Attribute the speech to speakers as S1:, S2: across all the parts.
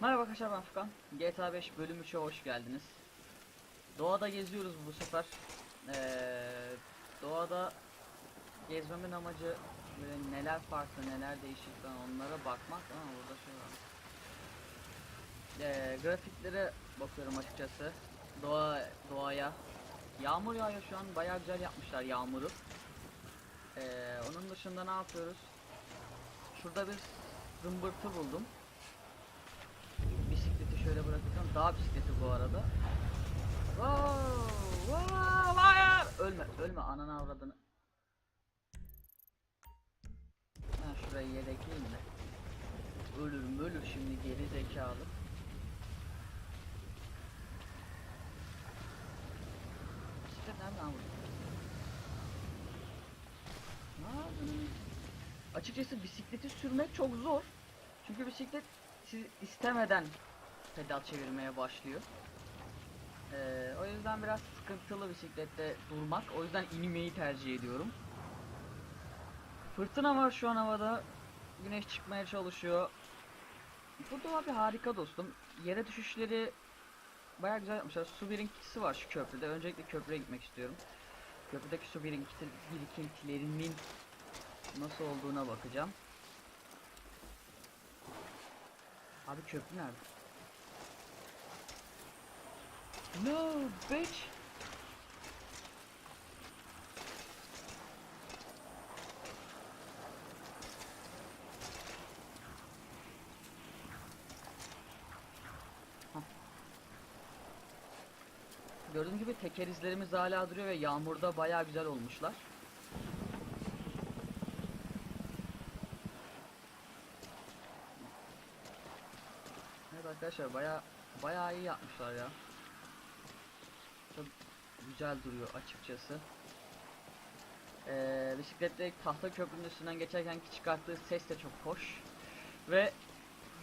S1: Merhaba arkadaşlar ben Furkan. GTA 5 bölüm 3'e hoş geldiniz. Doğada geziyoruz bu sefer. Ee, doğada gezmemin amacı böyle neler farklı neler değişik falan onlara bakmak ama burada şey var. Ee, grafiklere bakıyorum açıkçası. Doğa doğaya. Yağmur yağıyor şu an bayağı güzel yapmışlar yağmuru. Ee, onun dışında ne yapıyoruz? Şurada bir zımbırtı buldum. Şöyle bırakacağım. Dağ bisikleti bu arada. Wow, wow, hayır. Ölme, ölme ananı avradını. Ben şurayı yedekleyeyim de. Ölür ölür şimdi geri zekalı. Bisiklet nereden vurdu? Ne? Açıkçası bisikleti sürmek çok zor. Çünkü bisiklet siz istemeden pedal çevirmeye başlıyor. Ee, o yüzden biraz sıkıntılı bisiklette durmak. O yüzden inmeyi tercih ediyorum. Fırtına var şu an havada. Güneş çıkmaya çalışıyor. Bu da abi harika dostum. Yere düşüşleri baya güzel yapmışlar. Su birikintisi var şu köprüde. Öncelikle köprüye gitmek istiyorum. Köprüdeki su birikinti, birikintilerinin nasıl olduğuna bakacağım. Abi köprü nerede? No, bitch. Hah. Gibi teker izlerimiz hala duruyor ve yağmurda bayağı güzel olmuşlar. Evet arkadaşlar baya bayağı iyi yapmışlar ya. Güzel duruyor açıkçası. Ee, bisikletle tahta köprünün üstünden geçerken ki çıkarttığı ses de çok hoş. Ve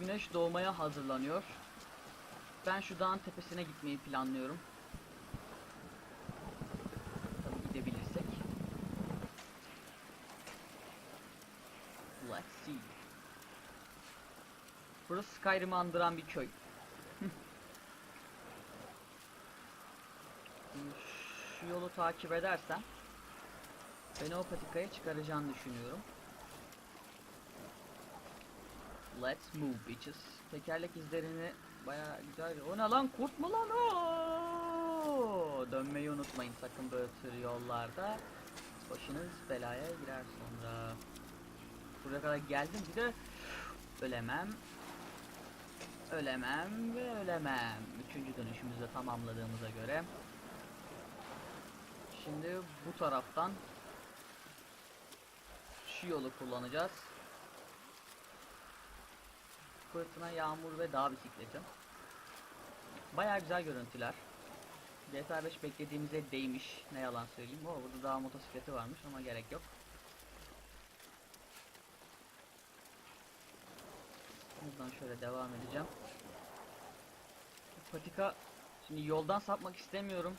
S1: güneş doğmaya hazırlanıyor. Ben şu dağın tepesine gitmeyi planlıyorum. Tabii gidebilirsek. Let's see. Burası Skyrim'i andıran bir köy. Şimdi Şu yolu takip edersem beni o patikaya çıkaracağını düşünüyorum. Let's move bitches. Tekerlek izlerini bayağı güzel. O ne lan kurt mu lan? Dönmeyi unutmayın sakın böyle tür yollarda. Başınız belaya girer sonra. Buraya kadar geldim bir de ölemem. Ölemem ve ölemem. Üçüncü dönüşümüzü tamamladığımıza göre. Şimdi bu taraftan şu yolu kullanacağız. Fırtına, yağmur ve dağ bisikleti. Baya güzel görüntüler. GTA 5 beklediğimize değmiş. Ne yalan söyleyeyim. O burada dağ motosikleti varmış ama gerek yok. Buradan şöyle devam edeceğim. Patika şimdi yoldan sapmak istemiyorum.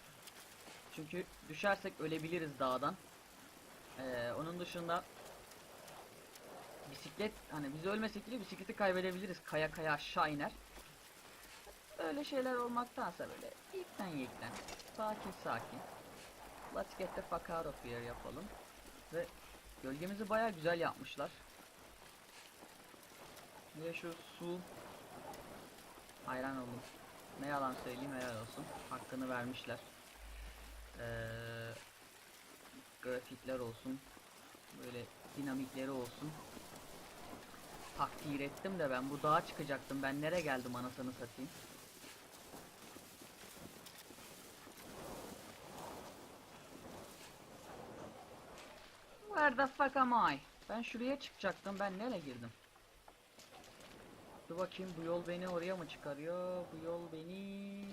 S1: Çünkü düşersek ölebiliriz dağdan. Ee, onun dışında bisiklet hani biz ölmesek bile bisikleti kaybedebiliriz. Kaya kaya aşağı iner. Öyle şeyler olmaktansa böyle ilkten yekten sakin sakin Let's get the fuck out of here yapalım. Ve gölgemizi baya güzel yapmışlar. Ve şu su hayran oldum. Ne yalan söyleyeyim helal olsun. Hakkını vermişler. Ee, grafikler olsun. Böyle dinamikleri olsun. Takdir ettim de ben bu dağa çıkacaktım. Ben nereye geldim anasını satayım. Where the fuck am I? Ben şuraya çıkacaktım. Ben nereye girdim? Dur bakayım bu yol beni oraya mı çıkarıyor? Bu yol beni...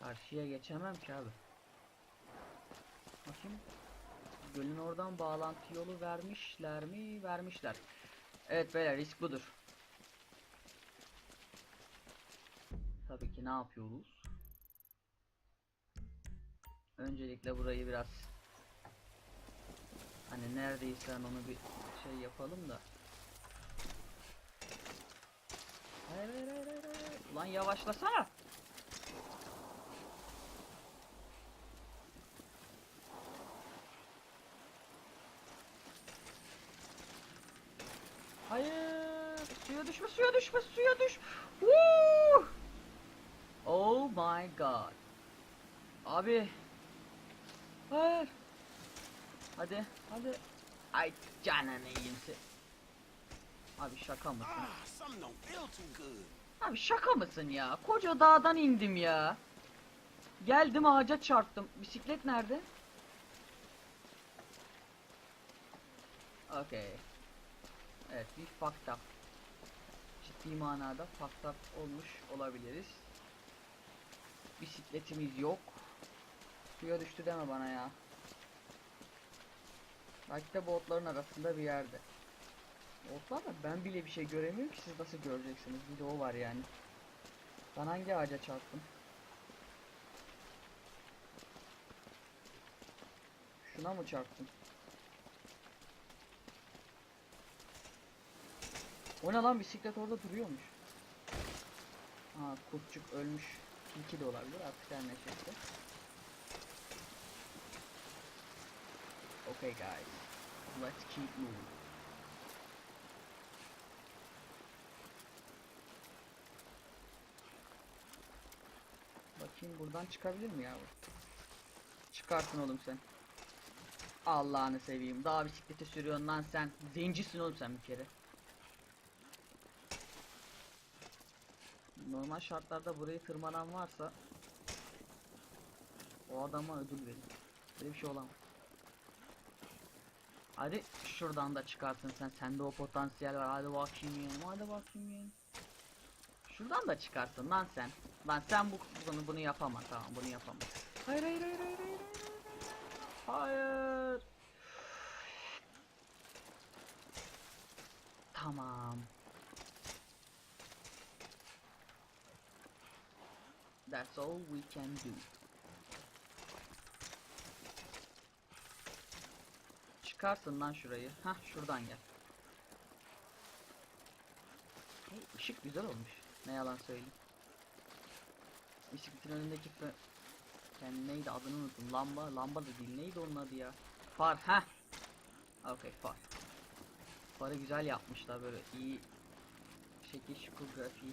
S1: Karşıya geçemem ki abi. Bakayım. Gölün oradan bağlantı yolu vermişler mi? Vermişler. Evet beyler risk budur. Tabii ki ne yapıyoruz? Öncelikle burayı biraz hani neredeyse onu bir şey yapalım da Ulan yavaşlasana. Hayır. Suya düşme, suya düşme, suya düş. Woo! Oh my god. Abi. Hayır. Hadi, hadi. Ay canını yiyeyim se- Abi şaka mısın?
S2: Ah.
S1: Abi şaka mısın ya? Koca dağdan indim ya. Geldim ağaca çarptım. Bisiklet nerede? Okay. Evet bir fucked up. Ciddi manada up olmuş olabiliriz. Bisikletimiz yok. Suya düştü deme bana ya. Belki de botların arasında bir yerde. Botlar da ben bile bir şey göremiyorum ki siz nasıl göreceksiniz. Bir de o var yani. Ben hangi ağaca çarptım? Şuna mı çarptım? O ne lan bisiklet orada duruyormuş. Ha kurtçuk ölmüş. Tilki de olabilir artık her neşeyse. Okay guys. Let's keep moving. Bakayım buradan çıkabilir mi ya bu? Çıkarsın oğlum sen. Allah'ını seveyim. Dağ bisikleti sürüyorsun lan sen. Zencisin oğlum sen bir kere. Normal şartlarda burayı tırmanan varsa o adama ödül verin. Böyle bir şey olamaz. Hadi şuradan da çıkarsın sen. Sende o potansiyel var. Hadi bakayım yeğenim. Hadi bakayım yeğenim. Şuradan da çıkarsın lan sen. Lan sen bu bunu bunu yapamaz tamam bunu yapamaz. Hayır hayır hayır hayır hayır. Hayır. Tamam. That's all we can do. Çıkarsın lan şurayı. Hah şuradan gel. Hey, ışık güzel olmuş. Ne yalan söyleyeyim. Önündeki fö... Yani neydi adını unuttum. Lamba, lamba da değil. Neydi onun adı ya? Far, ha. Okay, far. Farı güzel yapmışlar böyle iyi şekil şukul grafiği.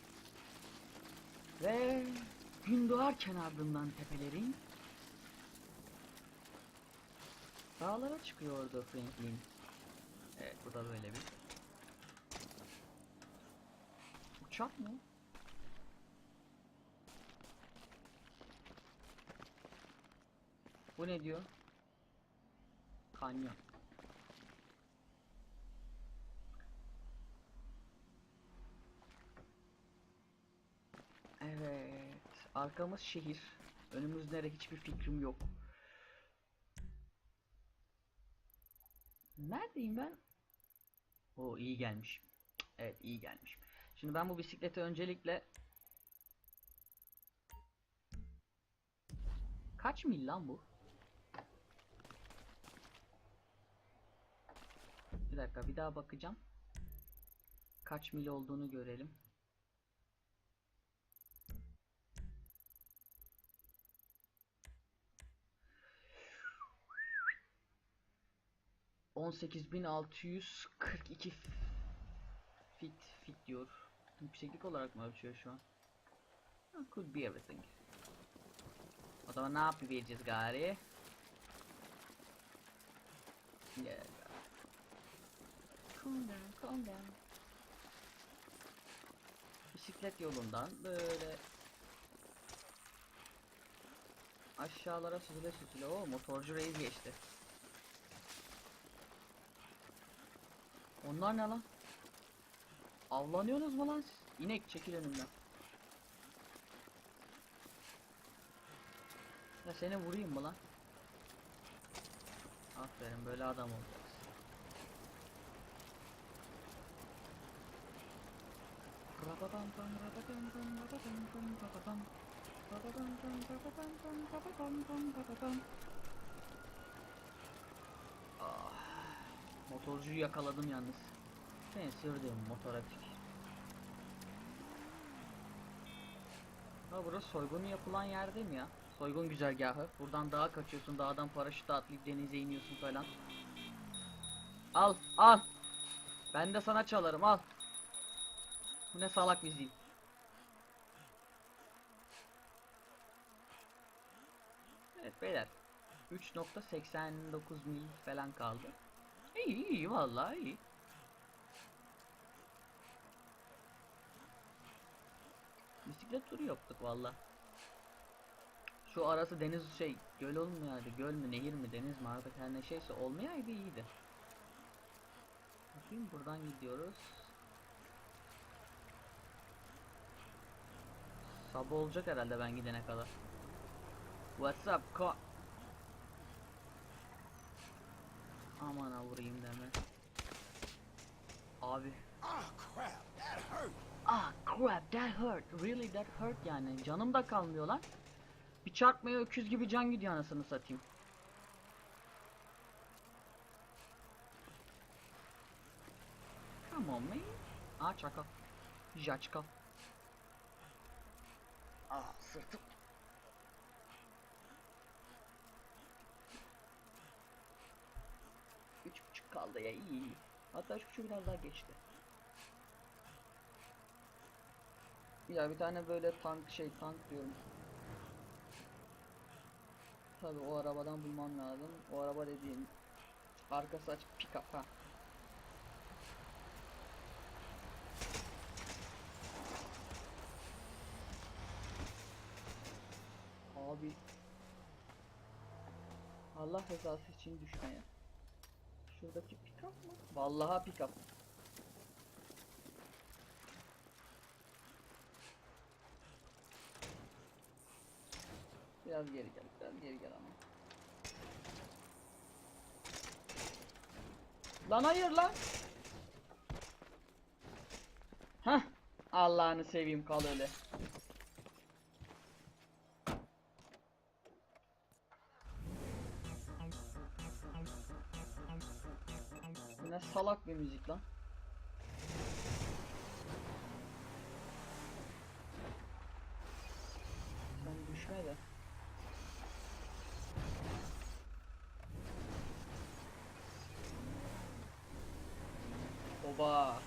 S1: Ve gün doğarken ardından tepelerin dağlara çıkıyordu Franklin. Evet bu da böyle bir uçak mı? Bu ne diyor? Kanyon. Evet. Arkamız şehir. Önümüz nere hiçbir fikrim yok. Neredeyim ben? O iyi gelmiş. Evet iyi gelmiş. Şimdi ben bu bisikleti öncelikle Kaç mil lan bu? Bir dakika bir daha bakacağım. Kaç mil olduğunu görelim. On sekiz bin altı yüz kırk iki fit fit diyor. Yükseklik olarak mı ölçüyor şu an? Could be everything. O zaman ne yapıvereceğiz gari? Yeah. Calm down, calm down. Bisiklet yolundan böyle aşağılara süzüle süzüle. O motorcu reis geçti. Onlar ne lan? Avlanıyorsunuz mu lan siz? İnek çekil önümden. Ya seni vurayım mı lan? Aferin böyle adam olacaksın. Motorcuyu yakaladım yalnız. Seni sürdüğüm motora tükür. Ha burası soygunu yapılan yer değil mi ya? Soygun güzergahı. Buradan dağa kaçıyorsun, dağdan paraşütle atlayıp denize iniyorsun falan. Al, al. Ben de sana çalarım, al. Bu ne salak müziği. Evet beyler. 3.89 mil falan kaldı. İyi iyi vallahi iyi. Bisiklet turu yaptık valla. Şu arası deniz şey göl olmayaydı. Göl mü nehir mi deniz mi artık her ne şeyse olmayaydı iyiydi. Bakayım buradan gidiyoruz. Sabah olacak herhalde ben gidene kadar. What's up ko Aman ha vurayım deme. Abi
S2: Ah, crap, that hurt.
S1: Ah crap that hurt. Really that hurt yani. Canım da kalmıyor lan. Bir çarpmaya öküz gibi can gidiyor anasını satayım. Come on man. Aa çakal. Jaçkal. Ah sırtım. Kaldı ya iyi iyi. Hatta üç buçuk biraz daha geçti. Ya bir tane böyle tank şey tank diyorum. Tabi o arabadan bulmam lazım. O araba dediğim arkası açık pick-up ha. Abi Allah rızası için düşmeye. Şuradaki pick-up mı? Vallahi pick-up. Biraz geri gel, biraz geri gel ama. Lan hayır lan. Hah. Allah'ını seveyim kal öyle. Salak bir müzik lan. Sen düşme de. Oba.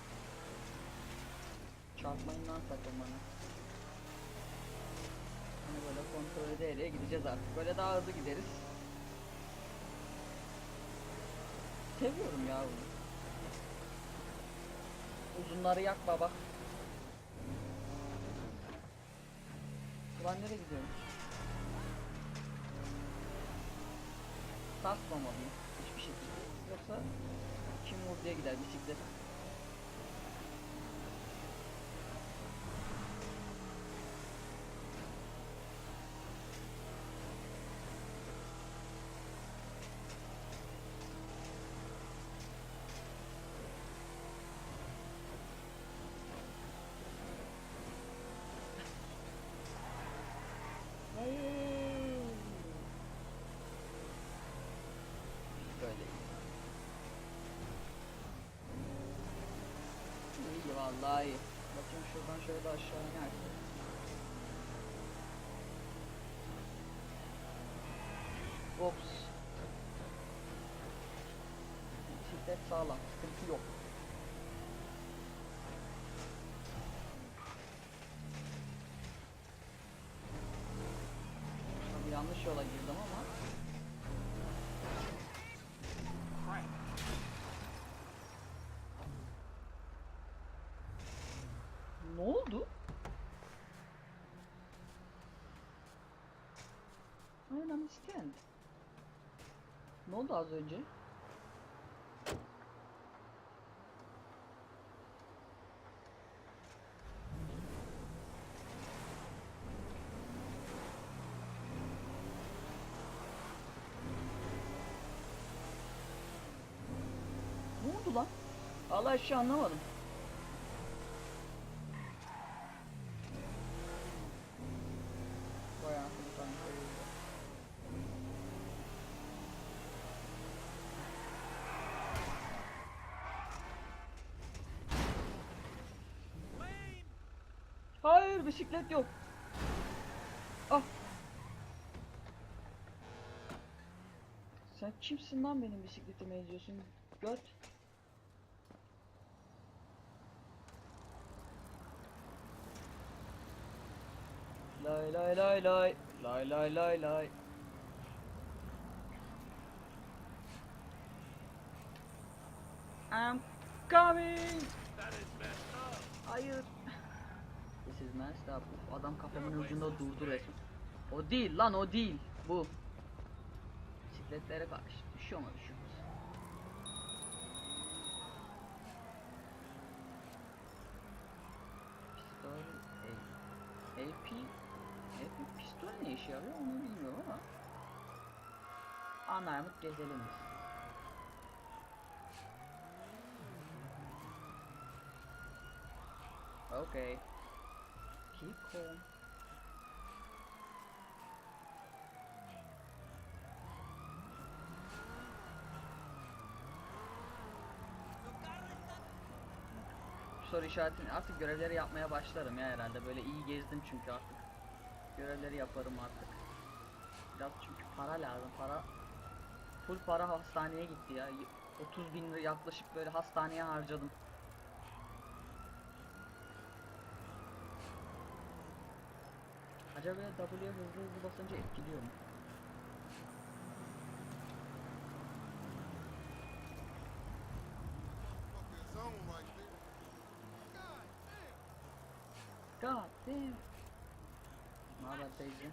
S1: Çarpmayın lan sakın bana. Hani böyle kontrol ede ede gideceğiz artık. Böyle daha hızlı gideriz. Seviyorum ya bunu. Uzunları yak baba. Ulan nereye gidiyorum? Sarsmamalıyım hiçbir şekilde. Yoksa kim vur diye gider bisiklet. Hayır. Böyle. İyi vallahi iyi. Bakayım şuradan şöyle aşağı inersin. Ops. Bisiklet sağlam, sıkıntı yok. Tabii yanlış yola girdim ama.
S2: Crap.
S1: Ne oldu? I don't understand. Ne oldu az önce? Ne oldu lan? Allah hiçbir şey anlamadım. hayır bisiklet yok. Ah. Sen kimsin lan benim bisikletime eziyorsun? Göt. Lay lay lay lay. Lay lay lay lay. I'm coming. Hayır. Messed up. Uf, adam kafamın ucunda durdu resmen. O değil lan o değil. Bu. Bisikletlere karşı. Düşüyor mu düşüyor? Pistol A- AP AP pistol ne işe yarıyor onu bilmiyorum ama Anarmut gezelim biz. Okay. Calm. soru işaretini artık görevleri yapmaya başlarım ya herhalde. Böyle iyi gezdim çünkü artık. Görevleri yaparım artık. Biraz çünkü para lazım para. Full para hastaneye gitti ya. Y- 30 bin yaklaşık böyle hastaneye harcadım acaba W'ye hızlı hızlı basınca etkiliyor mu?
S2: God damn.
S1: Haber teyze?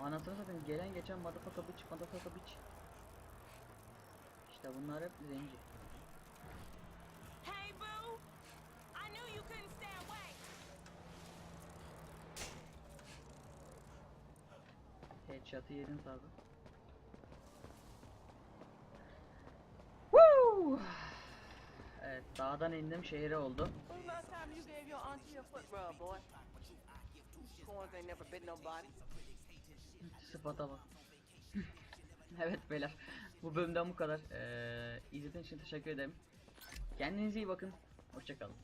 S1: Anasını satayım gelen geçen motherfucker bitch motherfucker bitch İşte bunlar hep zenci Headshot'ı yedin tabi. Woo! Evet dağdan indim şehre oldu. Sıfata bak. evet beyler bu bölümden bu kadar. Ee, izlediğiniz için teşekkür ederim. Kendinize iyi bakın. Hoşçakalın.